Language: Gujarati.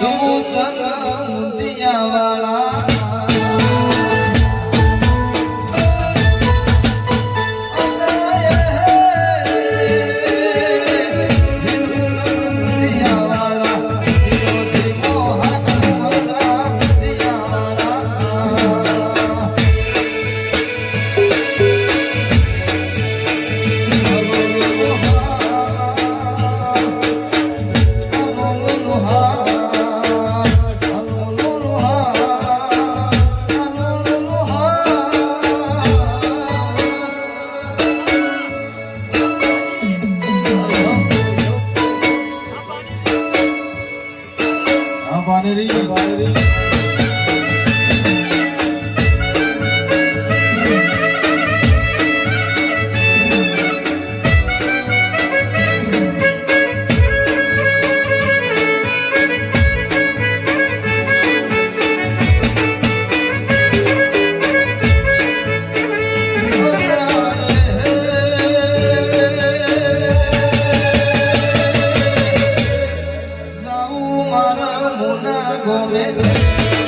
નો તન વાળા ગોવિંદ